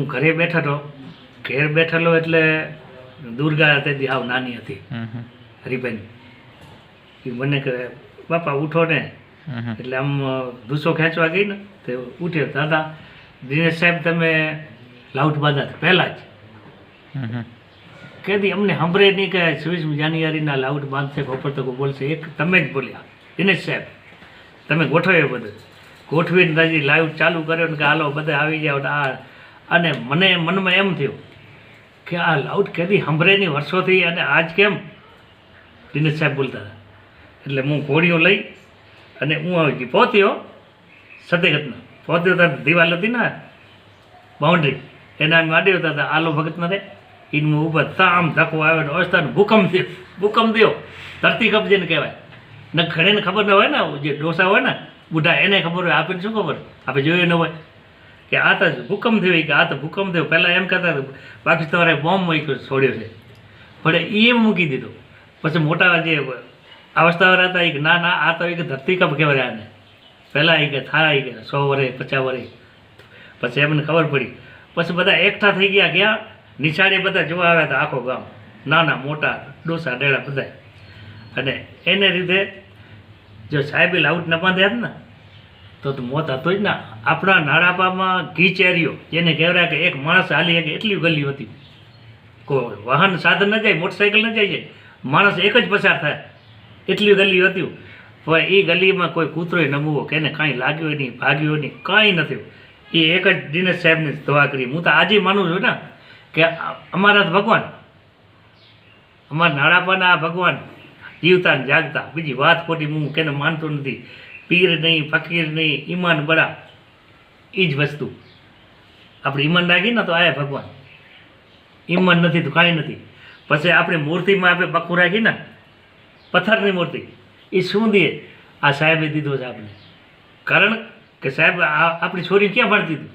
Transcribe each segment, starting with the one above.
હું ઘરે બેઠેલો ઘેર બેઠેલો એટલે દુર્ગા હતી હાવ નાની હતી. હરિબેન એ મને કહે બાપા ઉઠો ને. એટલે આમ ધૂસો ખેંચવા ગઈ ને તે ઉઠ્યો દાદા દિનેશ સાહેબ તમે લાઉટ બાંધા હતા પહેલાં જ. કહેતી અમને સાંભળે નહીં કે છવ્વીસ જાન્યુઆરીના લાઉટ બાંધશે બપોર તો બોલશે. એક તમે જ બોલ્યા દિનેશ સાહેબ. તમે ગોઠવ્યો બધું. ગોઠવીને હજી લાઈવ ચાલુ કર્યો ને કે હાલો બધા આવી જાઓ આ અને મને મનમાં એમ થયું કે આ લાઉડ કેદી સાંભળે વર્ષોથી અને આજ કેમ? દિનેશ સાહેબ બોલતા હતા. એટલે હું ઘોડીઓ લઈ અને હું આવી ગઈ. પહોંચ્યો સતેગતના પહોંચ્યો ત્યારે દિવાલ હતી ને બાઉન્ડ્રી. એના માંડ્યો હતા આલો ભગત ના રે એનું ઊભા થતા ધક્કો આવ્યો ને અવસ્થાનો ભૂકંપ થયો. ભૂકંપ થયો. ધરતી કપ જેને કહેવાય. ને ઘણીને ખબર ન હોય ને જે ડોસા હોય ને બુઢા, એને ખબર હોય આપણને શું ખબર? આપણે જોયું ન હોય. કે આ તો ભૂકંપ થયો કે આ તો ભૂકંપ થયો. પહેલાં એમ કહેતા બાકી તમારે બોમ્બ મૂક્યો છોડ્યો છે. પણ એ મૂકી દીધો. પછી મોટા જે અવસ્થાવાળા હતા કે, ના ના, આ તો એક ધરતીકંપ કહેવાય આને. પહેલાં એ કે થાય કે, સો વર્ષ પચાસ વર્ષ પછી એમને ખબર પડી. પછી બધા એકઠા થઈ ગયા ક્યાં નિશાળે બધા જોવા આવ્યા હતા, આખો ગામ. નાના, મોટા, ડોસા, ડેડા બધા અને એને લીધે જો સાહેબે લાઉટ ન બાંધ્યા હોત ને તો મોત હતો જ ને. આપણા નાડાપામાં ઘીચેરીઓ, જેને કહેવાય કે એક માણસ હાલી શકે એટલી ગલી હતી. કોઈ વાહન સાધન ન જાય, મોટરસાઇકલ ન જાય માણસ એક જ પસાર થાય. એટલી ગલી હતી. પણ એ ગલીમાં કોઈ કૂતરોય નમવો કે એને કાંઈ લાગ્યો નહીં, ભાગ્યો નહીં, કાંઈ નથી એ એક જ દિનેશ સાહેબની દવા કરી. હું તો આજે માનું છું ને, કે અમારા ભગવાન. અમારા નાડાપાના ભગવાન જીવતા ને જાગતા. બીજી વાત ખોટી હું કેને માનતો નથી. પીર નહીં, ફકીર નહીં, ઈમાન બડા એ જ વસ્તુ. આપણે ઈમાન રાખીએ ને તો આયા ભગવાન. ઈમાન નથી તો કાંઈ નથી. પછી આપણે મૂર્તિમાં આપણે પક્કું રાખી ને પથ્થરની મૂર્તિ એ શું દે આ સાહેબે દીધો છે આપણે. કારણ કે સાહેબ આપણી છોરી ક્યાં ભણતી હતી?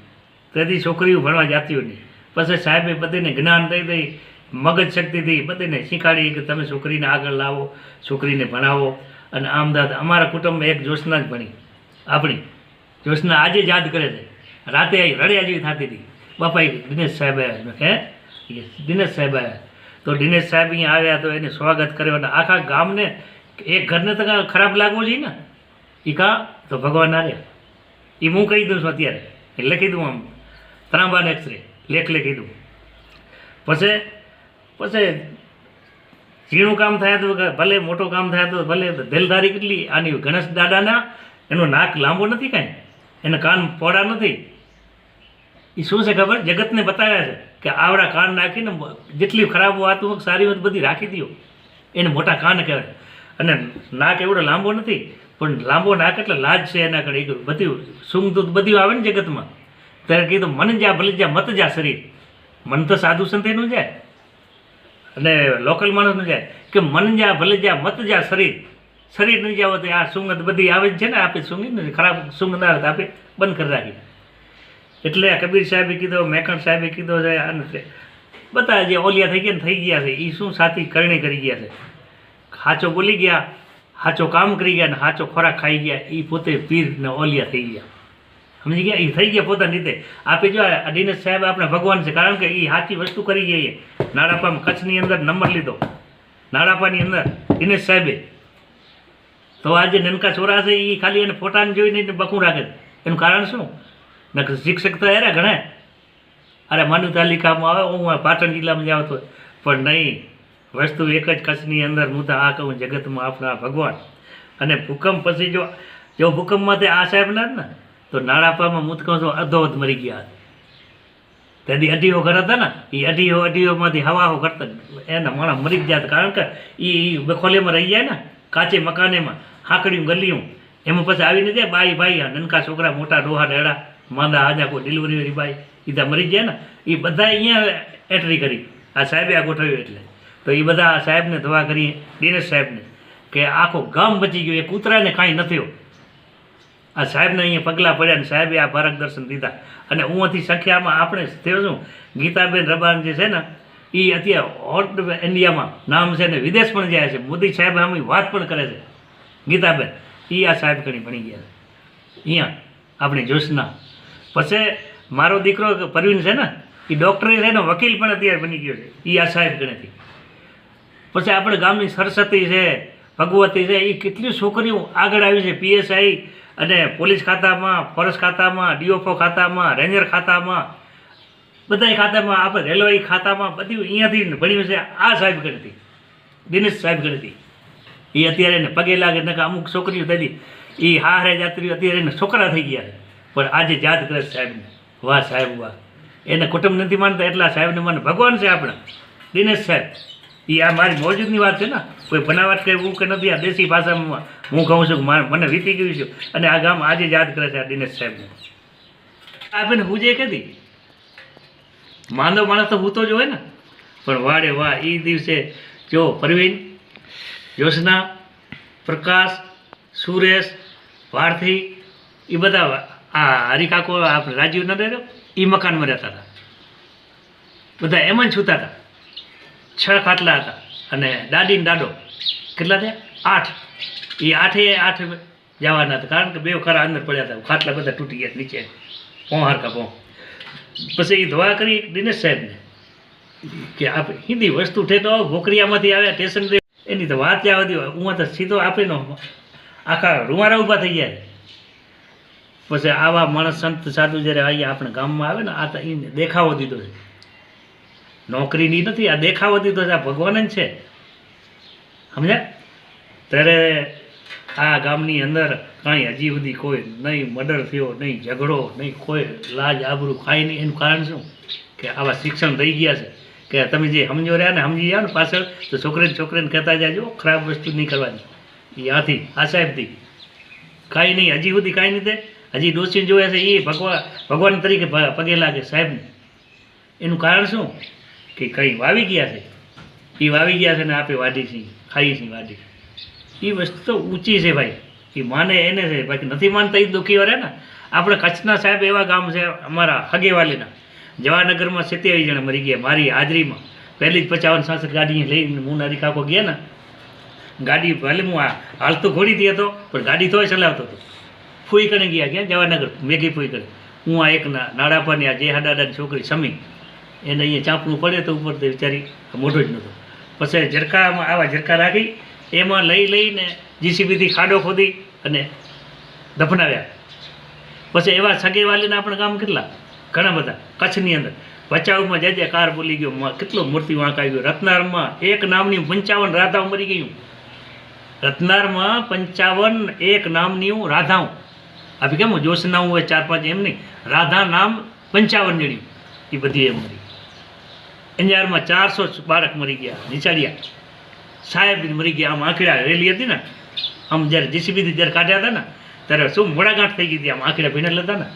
તેથી છોકરીઓ ભણવા જાતી નહીં. પછી સાહેબે બધીને જ્ઞાન દઈ દઈ, મગજ શક્તિથી બધીને શીખાડી કે તમે છોકરીને આગળ લાવો, છોકરીને ભણાવો. અને આમ દાદ, અમારા કુટુંબમાં એક જોશના જ ભણી. આપણી જોશના આજે જ યાદ કરે છે. રાતે રડ્યા જેવી થતી હતી. બાપા દિનેશ સાહેબ આવ્યા હે? દિનેશ સાહેબ આવ્યા તો દિનેશ સાહેબ અહીંયા આવ્યા તો એને સ્વાગત કર્યો અને આખા ગામને એક ઘરને તો ખરાબ લાગવું જોઈએ ને? એ કાં? તો ભગવાન ના એ હું કહી દઉં છું અત્યારે. એ લખી દઉં આમ. ત્રાંબાને એક્સરે લેખ લખી દઉં પછી પછી ઝીણું કામ થાય તો ભલે મોટું કામ થાય તો ભલે દિલદારી કેટલી આની ગણેશ દાદાના એનો નાક લાંબો નથી કાંઈ? એના કાન પોડા નથી? એ શું છે ખબર? જગતને બતાવ્યા છે કે આવડા કાન નાખીને જેટલી ખરાબ વાતું હોય, સારી વાત બધી રાખી દો. એને મોટા કાન કહેવાય. અને નાક એવડો લાંબો નથી પણ લાંબો નાક એટલે લાજ છે એના કડે બધું સુંગ દૂધ બધું આવે ને જગતમાં. ત્યારે કીધું મન જા ભલે જા મત જા શરીર. મન તો સાધુ સંતેનું જાય. અને લોકલ માણસનું જાય કે મન જા, ભલે જા, મત જા, શરીર. શરીર નહીં જાવ તો આ સુંગત બધી આવે છે ને આપણે ને, ખરાબ સુંગ ના આવે તો આપે બંધ કરી રાખી. એટલે કબીર સાહેબે કીધો, મેકણ સાહેબે કીધો છે અને. બધા જે ઓલિયા થઈ ગયા થઈ ગયા છે. એ શું સાથી કરણી કરી ગયા છે? હાચો બોલી ગયા સાચો કામ કરી ગયા ને સાચો ખોરાક ખાઈ ગયા એ પોતે પીર ને ઓલિયા થઈ ગયા. સમજી ગયા? એ થઈ ગયા પોતાની રીતે. આપે જો આ દિનેશ સાહેબ આપણે ભગવાન છે, કારણ કે એ સાચી વસ્તુ કરી ગયા એ. નાડાપામાં કચ્છની અંદર નંબર લીધો. નાડાપાની અંદર દિનેશ સાહેબે. તો આ જે નનકા છોરા છે એ ખાલી એને ફોટાને જોઈને બકું રાખે. એનું કારણ શું? નકર શિક્ષક તો હેરા ઘણા. અરે માનુ તાલિકામાં આવે, હું પાટણ જિલ્લામાં જાવ તો. પણ નહીં, વસ્તુ એક જ કચ્છની અંદર હું તો આ કહું, જગતમાં આપણા ભગવાન. અને ભૂકંપ પછી જો જો ભૂકંપમાં તે આ સાહેબના જ ને? તો નાણાપામાં હું તો છું મરી ગયા તેથી અઢીઓ ઘર હતા ને એ અઢીઓ અઢીઓમાંથી હવાઓ કરતા એના માણસ મરી ગયા કારણ કે એ બખોલેમાં રહી જાય ને, કાચે મકાનેમાં, હાંકડીયું, ગલીયું, એમાં પછી આવીને જાય બાઈ, ભાઈ, આ નનકા છોકરા મોટા ડોહા ડેડા, માંદા આજા કોઈ ડિલિવરી વાળી બાઈ એ મરી જાય ને એ બધા અહીંયા એન્ટ્રી કરી. આ સાહેબે આ ગોઠવ્યું એટલે. તો એ બધા સાહેબને દવા કરી, દિનેશ સાહેબને, કે આખો ગામ બચી ગયો. એ કૂતરાને કાંઈ ન થયો. આ સાહેબને અહીંયા પગલાં પડ્યા ને સાહેબે આ દર્શન દીધા. અને ઉંથી સંખ્યામાં આપણે થયો શું ગીતાબેન રબાન જે છે ને એ અત્યારે ઓટ ઇન્ડિયામાં નામ છે ને, વિદેશ પણ જાય છે. મોદી સાહેબ આમ વાત પણ કરે છે. ગીતાબેન એ આ સાહેબ ઘણી ભણી ગયા છે. અહીંયા આપણી જોશના. પછી મારો દીકરો પરવીન છે ને એ ડૉક્ટરે છે ને વકીલ પણ અત્યારે બની ગયો છે. એ આ સાહેબ ગણેથી. પછી આપણે ગામની સરસ્વતી છે ભગવતી છે એ કેટલી છોકરીઓ આગળ આવી છે, પીએસઆઈ અને પોલીસ ખાતામાં, ફોરેસ્ટ ખાતામાં ડીઓફઓ ખાતામાં, રેન્જર ખાતામાં બધા ખાતામાં, આપણે રેલવે ખાતામાં બધું અહીંયાથી ભણ્યું છે, આ સાહેબ ગણતી દિનેશ સાહેબ ગણતી એ અત્યારે એને પગે લાગે ને અમુક છોકરીઓ થતી એ હારે જાત્રીઓ અત્યારે એને છોકરા થઈ ગયા પણ આજે જાતગ્રસ્ત સાહેબને, વાહ સાહેબ, વાહ. એને કુટુંબ નથી માનતા, એટલા સાહેબને માને ભગવાન છે આપણા. દિનેશ સાહેબ એ આ મારી મોજૂદની વાત છે ને, કોઈ બનાવટ કે એવું કે નથી, આ દેશી ભાષામાં હું કહું છું મને વીતી ગયું છે. અને આ ગામ આજે યાદ કરે છે આ દિનેશ સાહેબને. આપણે હું જે કહેતી? માંદો માણસ તો હૂતો જ હોય ને. પણ વાડે વાહ એ દિવસે જો પરવીન યોજના પ્રકાશ, સુરેશ ભારતી એ બધા આ હરિકાકો આપણે રાજીવ ન રહ્યો એ મકાનમાં રહેતા હતા. બધા એમ જ છૂતા હતા. છ ખાટલા હતા. અને દાદી ને દાડો કેટલા થયા? આઠ. એ આઠે આઠ જવાના હતા. કારણ કે બે ખરા અંદર પડ્યા હતા. ખાટલા બધા તૂટી ગયા નીચે. પોં હારકા પોં. પછી એ ધોવા કરી દિનેશ સાહેબને કે આપ હિન્દી વસ્તુ ઠેઠો ભોકરિયામાંથી આવ્યા સ્ટેશન એની તો વાત જવા દો. હું તો સીધો આપીનો આખા રૂમારા ઊભા થઈ ગયા. પછી આવા માણસ સંત સાધુ જ્યારે અહીંયા આપણા ગામમાં આવે ને, આ તો દેખાવો દીધો છે. નોકરીની નથી, આ દેખાવતી તો આ ભગવાન જ છે. સમજ્યા? ત્યારે આ ગામની અંદર કાંઈ હજી સુધી કોઈ નહીં મર્ડર થયો, નહીં ઝઘડો, નહીં કોઈ લાજ આબરું ખાય નહીં. એનું કારણ શું? કે આવા શિક્ષણ થઈ ગયા છે. કે તમે જે સમજો રહ્યા ને સમજી જાઓ ને પાછળ, તો છોકરીને છોકરીને કહેતા જાજો, ખરાબ વસ્તુ નહીં કરવાની. એ આથી, આ સાહેબથી. કાંઈ નહીં, હજી સુધી કાંઈ નહીં તે હજી ડોસીને જોયા છે એ ભગવાન ભગવાન તરીકે પગે લાગે સાહેબને. એનું કારણ શું? કે કંઈ વાવી ગયા છે? એ વાવી ગયા છે ને આપે વાઢી સિંહ ખાઈ છીએ વાઢી એ વસ્તુ તો ઊંચી છે ભાઈ. એ માને એને છે, બાકી નથી માનતા એ દુઃખી વરે ને? આપણે કચ્છના સાહેબ એવા ગામ છે અમારા હગેવાલીના. જવાનગરમાં સિત્યાવીસ જણા મરી ગયા મારી હાજરીમાં. પહેલી જ પચાવન સાસઠ ગાડી લઈને હું નારી કાકો ગયા ને. ગાડી ભલે હું હાલતો ઘોડીથી હતો પણ ગાડી તોય ચલાવતો હતો. ફૂઈ કણે ગયા ક્યાં? જવાનગર મેઘી ફૂઈ કણે. હું આ એક નાડાપાની આ જે હાડાડાની છોકરી સમી એને અહીંયા ચાંપણું પડે તો ઉપર બિચારી મોઢો જ નહોતો. પછી ઝરકામાં આવા ઝરકા રાખી, એમાં લઈ લઈને જીસીબીથી ખાડો ખોદી અને દફનાવ્યા. પછી એવા સગેવાલીના આપણા કામ કેટલા? ઘણા બધા. કચ્છની અંદર. ભચાઉમાં જે જે કાર બોલી ગયો કેટલો મૂર્તિ વાંક આવી ગયો રત્નારમાં એક નામની પંચાવન રાધાઓ મરી ગયું. રત્નારમાં પંચાવન એક નામની હું રાધાઓ. આપી કેમ? જોશનાઓ હોય ચાર પાંચ એમ નહીં. રાધા નામ પંચાવન જણ્યું. એ બધી એમ મરી અંજારમાં ચારસો બાળક મરી ગયા નિચાડ્યા સાહેબ મરી ગયા, આમ આંકડા રેલી હતી ને, આમ જ્યારે જીસીબીથી જ્યારે કાઢ્યા હતા ને, ત્યારે શું મોડાગાંઠ થઈ ગઈ હતી, આમ આંકડા ભીના હતા ને,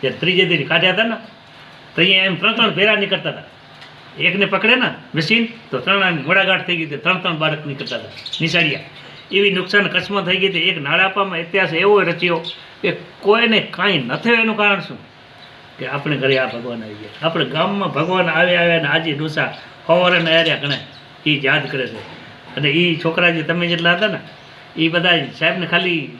ત્યારે ત્રીજે દિન કાઢ્યા હતા ને, તો અહીંયા એમ ત્રણ ત્રણ ભેરા નીકળતા હતા. એકને પકડે ને, મશીન, તો ત્રણ મોડાગાંઠ થઈ ગઈ હતી, ત્રણ ત્રણ બાળક નીકળતા હતા, નિશાળિયા. એવી નુકસાન કચ્છમાં થઈ ગઈ હતી, એક નાળાપામાં ઇતિહાસ એવો રચ્યો કે કોઈને કાંઈ ન થયું, એનું કારણ શું? કે આપણે ઘરે આ ભગવાન આવી ગયા આપણે ગામમાં ભગવાન આવ્યા આવ્યા ને આજે ડોસા ફવારે ને આવ્યા ઘણા એ જ યાદ કરે છે. અને એ છોકરા જે તમે જેટલા હતા ને એ બધા સાહેબને ખાલી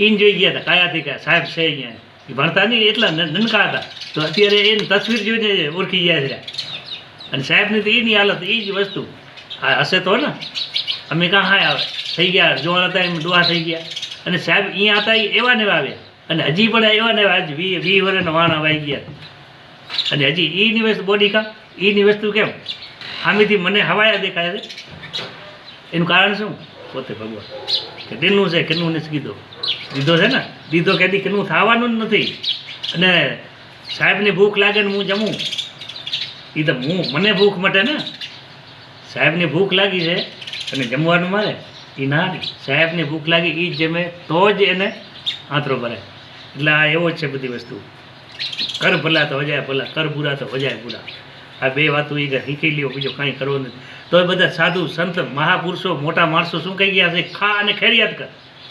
ઈન જોઈ ગયા હતા, કાયાથી કયા સાહેબ છે અહીંયા. એ ભણતા નહીં, એટલા નનકા હતા. તો અત્યારે એની તસવીર જોઈને ઓળખી ગયા છે. અને સાહેબની તો એની હાલત એ જ વસ્તુ. આ હશે તો ને? અમે કાં હા આવે. થઈ ગયા જોવા હતા એમ ડોહા થઈ ગયા. અને સાહેબ અહીંયા હતા એ એવા ને એવા આવ્યા. અને હજી પણ આવ્યો ને આજ વી વી વર્ષના વાણા વાઈ ગયા. અને હજી એની વસ્તુ, બોડી કા? એની વસ્તુ કેમ? આમેથી મને હવાયા દેખાય છે. એનું કારણ શું? પોતે ભગવાન. કે તેનું છે કેનું નથી કીધો. દીધો છે ને? દીધો કદી કેનું થવાનું જ નથી. અને સાહેબને ભૂખ લાગે ને હું જમું. એ તો હું મને ભૂખ મટે ને? સાહેબને ભૂખ લાગી છે અને જમવાનું મારે. એ ના સાહેબને ભૂખ લાગી એ જ જમે, તો જ એને આંતરો ભરાય. એટલે આ એવો જ છે બધી વસ્તુ. કર ભલા તો હજાય ભલા, કર બુરા તો હજાય બુરા. આ બે વાતો એ શીખી લ્યો, બીજો કાંઈ કરવો નથી. તો બધા સાધુ, સંત, મહાપુરુષો, મોટા માણસો શું કહી ગયા છે? ખા અને ખેરિયાત કર.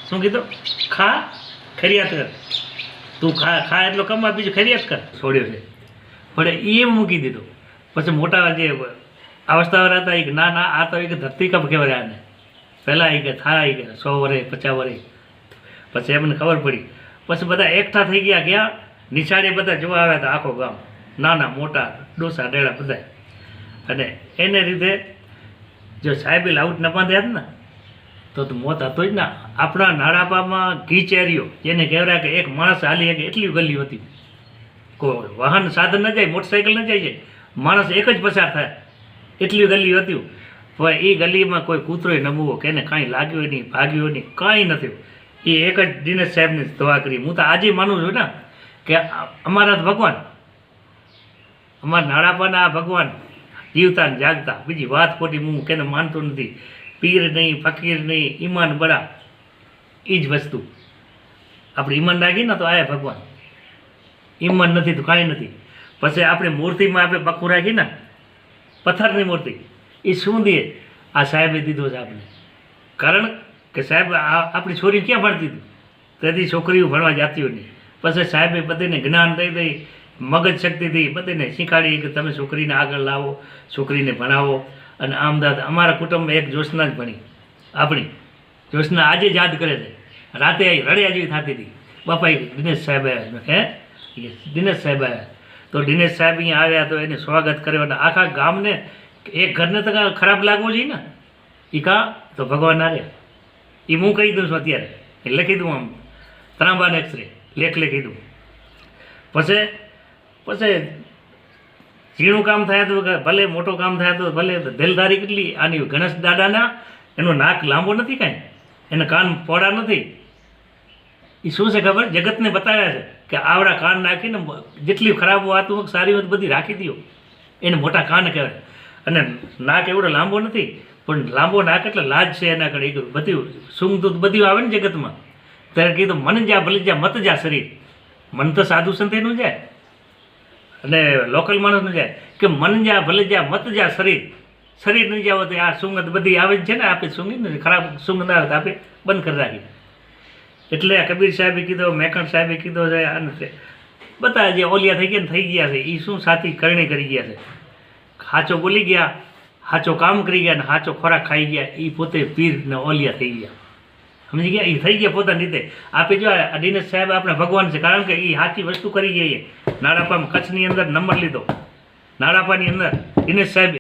શું કીધું? ખા, ખેરિયાત કર. તું ખા ખા એટલો કમા બીજું ખેરિયાત કર. છોડ્યો છે. પણ એ મૂકી દીધો. પછી મોટા જે અવસ્થાવાળા હતા એ ના ના આ તો એક ધરતી કપ કહેવાય આને. પહેલાં એ કે થાય એ કે, સો વરે પચાસ વરે પછી એમને ખબર પડી પછી બધા એકઠા થઈ ગયા ક્યાં નિશાળે બધા જોવા આવ્યા હતા આખો ગામ. નાના, મોટા, ડોસા, ડેડા બધા અને એને લીધે જો સાહેબે લાઉટ ન બાંધ્યા ને, તો મોત હતો જ ના. આપણા નાડાપામાં ઘીચેરીઓ જેને કહેવાય કે એક માણસ હાલી શકે એટલી ગલી હતી. કોઈ વાહન સાધન ન જાય મોટરસાઇકલ ન જાય માણસ એક જ પસાર થાય. એટલી ગલી હતી. પણ એ ગલીમાં કોઈ કૂતરોય નમવો કે એને કાંઈ લાગ્યો નહીં, ભાગ્યો નહીં, કાંઈ નથી એ એક જ દિનેશ સાહેબની દવા કરી. હું તો આજે માનું છું ને કે અમારા ભગવાન. અમારા નાડાપાના આ ભગવાન જીવતા ને જાગતા. બીજી વાત ખોટી હું કેને માનતો નથી. પીર નહીં, ફકીર નહીં, ઈમાન બરા એ જ વસ્તુ. આપણે ઈમાન રાખીએ ને તો આયા ભગવાન. ઈમાન નથી તો કાંઈ નથી. પછી આપણે મૂર્તિમાં આપણે પખું રાખીએ ને પથ્થરની મૂર્તિ એ શું દે આ સાહેબે દીધો છે આપણે. કારણ કે સાહેબ આપણી છોરી ક્યાં ભણતી હતી? તેથી છોકરીઓ ભણવા જતી હોય નહીં પછી સાહેબે બધાને જ્ઞાન દઈ દઈ, મગજ શક્તિથી બધાને શીખવાડી કે તમે છોકરીને આગળ લાવો, છોકરીને ભણાવો. અને અમદાવાદ અમારા કુટુંબમાં એક જોશના જ ભણી. આપણી. જ્યોત્સના આજે જ યાદ કરે છે. રાતે આવી રડ્યા જેવી થતી હતી. બાપા દિનેશ સાહેબ આવ્યા. હે? દિનેશ સાહેબ આવ્યા. તો દિનેશ સાહેબ અહીંયા આવ્યા તો એને સ્વાગત કર્યો અને આખા ગામને એક ઘરને તો ખરાબ લાગવું જોઈએ ને? એ કાં? તો ભગવાન રહ્યા એ હું કહી દઉં છું અત્યારે. એ લખી દઉં આમ. ત્રાંબાને એક્સરે લેખ લખી દઉં. પછી પછી ઝીણું કામ થાય તો ભલે મોટું કામ થાય તો ભલે દિલધારી કેટલી આની ગણેશ દાદાના એનો નાક લાંબો નથી કાંઈ. એના કાન પોડા નથી. એ શું છે ખબર? જગતને બતાવ્યા છે કે આવડા કાન નાખીને જેટલી ખરાબ વાતો હોય, સારી વાત બધી રાખી દો એને મોટા કાન કહેવાય. અને નાક એવડો લાંબો નથી. પણ લાંબો નાક એટલે લાજ છે એના કડે એ બધું સુંગ દૂધ બધું આવે ને જગતમાં. ત્યારે કીધું, મન જા ભલે જા મત જા શરીર. મન તો સાધુ સંતેનું જાય અને લોકલ માણસનું જાય કે મન જા ભલે જા મત જા શરીર. શરીર નહીં જાવ તો આ સુંગત બધી આવે જ છે ને, આપે સુંગી ખરાબ ના આવે આપે બંધ કરી રાખી. એટલે કબીર સાહેબે કીધો, મેકણ સાહેબે કીધો છે આને તે. બધા જે ઓલિયા થઈ ગયા ને થઈ ગયા છે એ શું સાથી કરણી કરી ગયા છે? ખાચો બોલી ગયા. હાચો કામ કરી ગયા ને સાચો ખોરાક ખાઈ ગયા એ પોતે પીર ને ઓલિયા થઈ ગયા. સમજી ગયા? એ થઈ ગયા પોતાની રીતે. આપે જો દિનેશ સાહેબ આપણે ભગવાન છે, કારણ કે એ સાચી વસ્તુ કરી ગયા એ. નાડાપામાં કચ્છની અંદર નંબર લીધો. નાડાપાની અંદર દિનેશ સાહેબ